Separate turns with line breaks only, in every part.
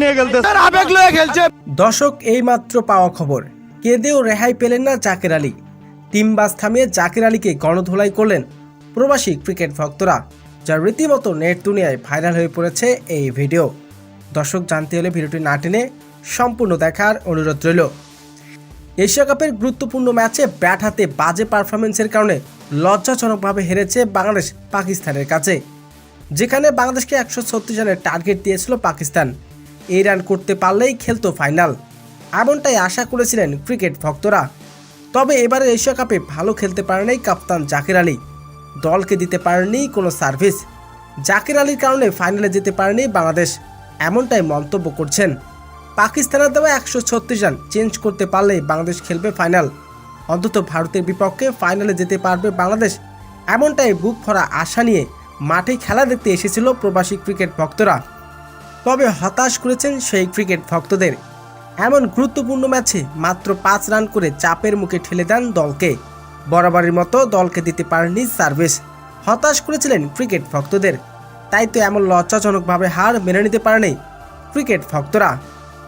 নিয়ে খেলতে আবেগ লয়ে খেলছে।
দর্শক এইমাত্র পাওয়া খবর। কেঁদেও রেহাই পেলেন না জাকের আলী। টিম বাস থামিয়ে জাকের আলীকে গণধোলাই করলেন প্রবাসী ক্রিকেট ভক্তরা যা রীতিমতো নেট দুনিয়ায় ভাইরাল হয়ে পড়েছে এই ভিডিও। দর্শক জানতে হলে ভিডিওটি না টেনে সম্পূর্ণ দেখার অনুরোধ রইল। এশিয়া কাপের গুরুত্বপূর্ণ ম্যাচে ব্যাট হাতে বাজে পারফরমেন্সের কারণে লজ্জাজনকভাবে হেরেছে বাংলাদেশ পাকিস্তানের কাছে যেখানে বাংলাদেশকে একশো ছত্রিশ রানের টার্গেট দিয়েছিল পাকিস্তান। এই রান করতে পারলেই খেলতো ফাইনাল এমনটাই আশা করেছিলেন ক্রিকেট ভক্তরা। তবে এবারে এশিয়া কাপে ভালো খেলতে পারেনি কাপ্তান জাকির আলী। দলকে দিতে পারেনি কোনো সার্ভিস জাকির আলীর কারণে ফাইনালে যেতে পারেনি বাংলাদেশ। এমনটাই মন্তব্য করছেন। পাকিস্তানের দেওয়া একশো ছত্রিশ রান চেঞ্জ করতে পারলেই বাংলাদেশ খেলবে ফাইনাল অন্তত ভারতের বিপক্ষে ফাইনালে যেতে পারবে বাংলাদেশ। এমনটাই বুক ভরা আশা নিয়ে মাঠে খেলা দেখতে এসেছিল প্রবাসী ক্রিকেট ভক্তরা। তবে হতাশ করেছেন সেই ক্রিকেট ভক্তদের। এমন গুরুত্বপূর্ণ ম্যাচে মাত্র পাঁচ রান করে চাপের মুখে ঠেলে দেন দলকে। বরাবরের মতো দলকে দিতে পারেননি সার্ভিস। হতাশ করেছিলেন ক্রিকেট ভক্তদের। তাই তো এমন লজ্জাজনকভাবে হার মেনে নিতে পারেনি ক্রিকেট ভক্তরা।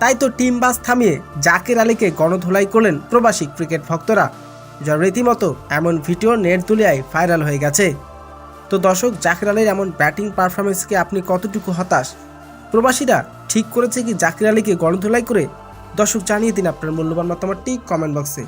তাই তো টিম বাস থামিয়ে জাকির আলীকে গণধোলাই করলেন প্রবাসী ক্রিকেট ভক্তরা। যা রীতিমতো এমন ভিডিও নেট দুলিয়ায় ভাইরাল হয়ে গেছে। তো দর্শক, জাকির আলীর এমন ব্যাটিং পারফরমেন্সকে আপনি কতটুকু হতাশ? প্রবাসীরা ঠিক করেছে কি জাকির আলীকে গণধোলাই করে? দর্শক জানিয়ে দিন আপনার মূল্যবান মতামতটি কমেন্ট বক্সে।